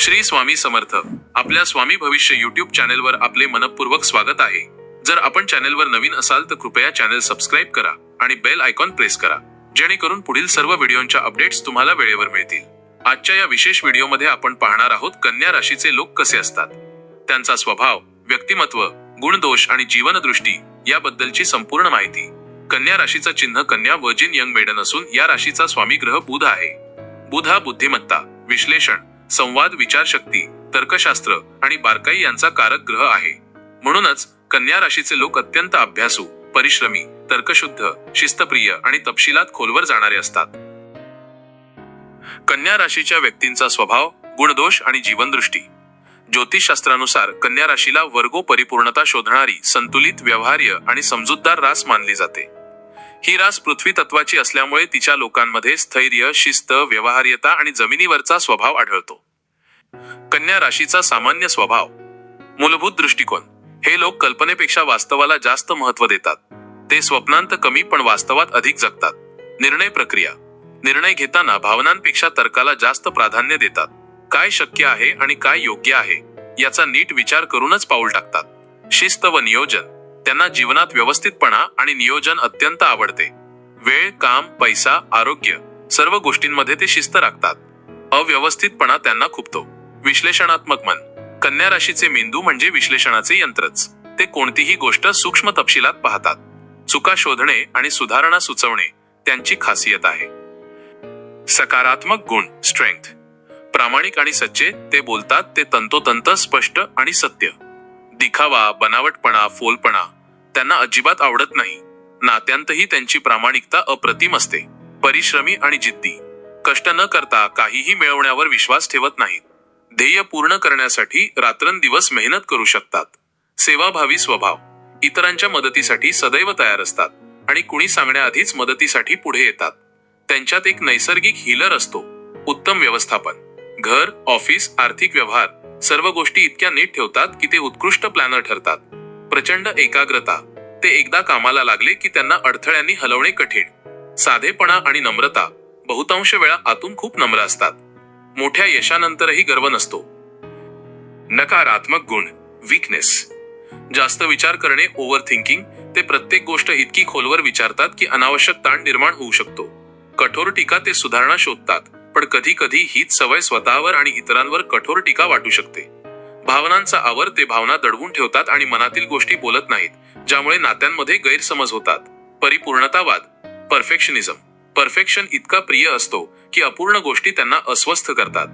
श्री स्वामी समर्थ. आपल्या स्वामी भविष्य युट्यूब चॅनेलवर आपले मनपूर्वक स्वागत आहे. जर आपण चॅनेलवर नवीन असाल तर कृपया चॅनेल सबस्क्राईब करा आणि बेल आयकॉन प्रेस करा. जेणेकरून पुढील सर्व व्हिडिओंच्या अपडेट्स तुम्हाला वेळेवर मिळतील. आजच्या या विशेष व्हिडिओमध्ये आपण पाहणार आहोत कन्या राशीचे लोक कसे असतात. त्यांचा स्वभाव व्यक्तिमत्व गुणदोष आणि जीवनदृष्टी याबद्दलची संपूर्ण माहिती. कन्या राशीचं चिन्ह कन्या वर्जिन यंग मेडन असून या राशीचा स्वामी ग्रह बुध आहे. बुध हा बुद्धिमत्ता विश्लेषण संवाद विचारशक्ती तर्कशास्त्र आणि बारकाई यांचा कारक ग्रह आहे. म्हणूनच कन्या राशीचे लोक अत्यंत अभ्यासू परिश्रमी तर्कशुद्ध शिस्तप्रिय आणि तपशिलात खोलवर जाणारे असतात. कन्या राशीच्या व्यक्तींचा स्वभाव गुणदोष आणि जीवनदृष्टी. ज्योतिषशास्त्रानुसार कन्या राशीला वर्गो परिपूर्णता शोधणारी संतुलित व्यवहार्य आणि समजूतदार रास मानली जाते. ही रास पृथ्वी तत्वाची असल्यामुळे तिच्या लोकांमध्ये स्थैर्य शिस्त व्यवहार्यता आणि जमिनीवरचा स्वभाव आढळतो. कन्या राशीचा सामान्य स्वभाव. मूलभूत दृष्टिकोन. हे लोक कल्पनेपेक्षा वास्तवाला जास्त महत्त्व देतात. ते स्वप्नांत कमी पण वास्तवात अधिक जगतात. निर्णय प्रक्रिया. निर्णय घेताना भावनांपेक्षा तर्काला जास्त प्राधान्य देतात. काय शक्य आहे आणि काय योग्य आहे याचा नीट विचार करूनच पाऊल टाकतात. शिस्त व नियोजन. त्यांना जीवनात व्यवस्थितपणा आणि नियोजन अत्यंत आवडते. वेळ काम पैसा आरोग्य सर्व गोष्टींमध्ये ते शिस्त राखतात. अव्यवस्थितपणा त्यांना खुपतो. विश्लेषणात्मक मन. कन्या राशीचे मेंदू म्हणजे विश्लेषणाचे यंत्रच. ते कोणतीही गोष्ट सूक्ष्म तपशिलात पाहतात. चुका शोधणे आणि सुधारणा सुचवणे त्यांची खासियत आहे. सकारात्मक गुण स्ट्रेंथ प्रामाणिक आणि सच्चे ते बोलतात ते तंतोतंत स्पष्ट आणि सत्य. दिखावा बनावटपणा फोलपणा त्यांना अजिबात आवडत नाही. नात्यांतही त्यांची प्रामाणिकता अप्रतिम असते. परिश्रमी आणि जिद्दी. कष्ट न करता काहीही मिळवण्यावर विश्वास ठेवत नाहीत. ध्येय पूर्ण करण्यासाठी रात्रंदिवस मेहनत करू शकतात. सेवाभावी स्वभाव. इतरांच्या मदतीसाठी सदैव तयार असतात आणि कुणी सांगण्याआधीच मदतीसाठी पुढे येतात. त्यांच्यात एक नैसर्गिक हिलर असतो. उत्तम व्यवस्थापन. घर ऑफिस आर्थिक व्यवहार सर्व गोष्टी इतक्या नीट ठेवतात की ते उत्कृष्ट प्लॅनर ठरतात. प्रचंड एकाग्रता. ते एकदा कामाला लागले की त्यांना अडथळ्यांनी हलवणे कठीण. साधेपणा आणि नम्रता बहुतांश वेळा आतून खूप नम्र असतात. मोठ्या यशानंतरही गर्व नसतो. नकारात्मक गुण वीकनेस जास्त विचार करणे ओव्हर थिंकिंग ते प्रत्येक गोष्ट इतकी खोलवर विचारतात की अनावश्यक ताण निर्माण होऊ शकतो. कठोर टीका ते सुधारणा शोधतात. पण कधी कधी हीच सवय स्वतःवर आणि इतरांवर कठोर टीका वाटू शकते. भावनांचा आवर ते भावना दडवून ठेवतात आणि मनातील गोष्टी बोलत नाहीत ज्यामुळे नात्यांमध्ये गैरसमज होतात. परिपूर्णतावाद परफेक्शनिझम. परफेक्शन इतका प्रिय असतो की अपूर्ण गोष्टी त्यांना अस्वस्थ करतात.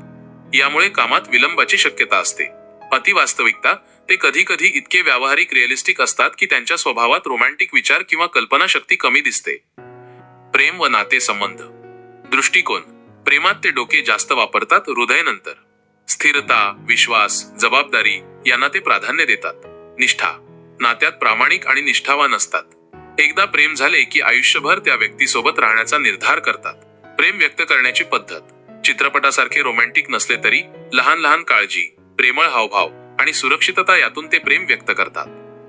यामुळे कामात विलंबाची शक्यता असते. अतिवास्तविकता ते कधी कधी इतके व्यावहारिक रिअलिस्टिक असतात की त्यांच्या स्वभावात रोमॅन्टिक विचार किंवा कल्पनाशक्ती कमी दिसते. प्रेम व नाते संबंध दृष्टिकोन. प्रेमात ते डोके जास्त वापरतात हृदयनंतर. स्थिरता विश्वास जबाबदारी यांना ते प्राधान्य देतात. निष्ठा. नात्यात प्रामाणिक आणि निष्ठावान असतात. एकदा प्रेम झाले की आयुष्यभर त्या व्यक्तीसोबत राहण्याचा निर्धार करतात. प्रेम व्यक्त करण्याची पद्धत. चित्रपटासारखे रोमॅन्टिक नसले तरी लहान लहान काळजी प्रेमळ हावभाव आणि सुरक्षितता यातून ते प्रेम व्यक्त करतात.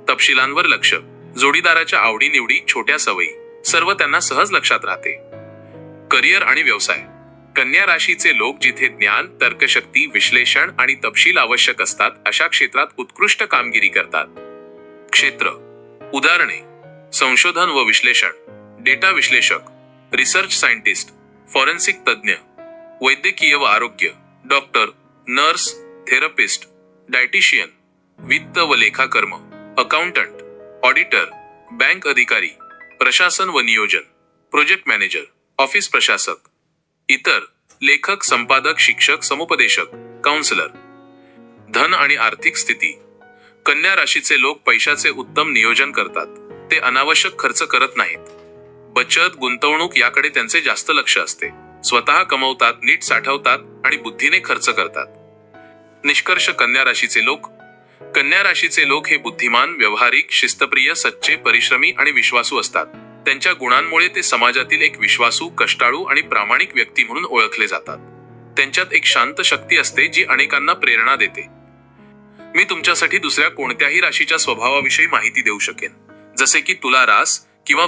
तपशिलांवर लक्ष. जोडीदाराच्या आवडीनिवडी छोट्या सवयी. सर्व त्यांना सहज लक्षात राहते. करिअर आणि व्यवसाय. कन्या राशीचे लोक जिथे ज्ञान तर्कशक्ती विश्लेषण आणि तपशील आवश्यक असतात अशा क्षेत्रात उत्कृष्ट कामगिरी करतात. क्षेत्र. उदाहरणे. संशोधन व विश्लेषण. डेटा विश्लेषक. Research scientist. फॉरेन्सिक तज्ज्ञ. वैद्यकीय व आरोग्य. डॉक्टर. नर्स. थेरपिस्ट. डायटिशियन. वित्त व लेखाकर्म. अकाउंटंट. ऑडिटर. बँक अधिकारी. प्रशासन व नियोजन. Project manager. ऑफिस प्रशासक. इतर लेखक संपादक शिक्षक समुपदेशक काउन्सिलर धन आणि आर्थिक स्थिती. कन्या राशीचे लोक पैशाचे उत्तम नियोजन करतात. ते अनावश्यक खर्च करत नाहीत. बचत गुंतवणूक याकडे त्यांचे जास्त लक्ष असते. स्वतः कमवतात नीट साठवतात आणि बुद्धीने खर्च करतात. निष्कर्ष कन्या राशीचे लोक. कन्या राशीचे लोक हे बुद्धिमान व्यवहारिक शिस्तप्रिय सच्चे परिश्रमी आणि विश्वासू असतात. त्यांच्या गुणांमुळे ते समाजातील एक विश्वासू कष्टाळू आणि प्रामाणिक व्यक्ती म्हणून ओळखले जातात. त्यांच्यात एक शांत शक्ती असते जी अनेकांना प्रेरणा देते. मी तुमच्यासाठी दुसऱ्या कोणत्याही राशीच्या स्वभावाविषयी माहिती देऊ शकेन. जसे की तुला रास किंवा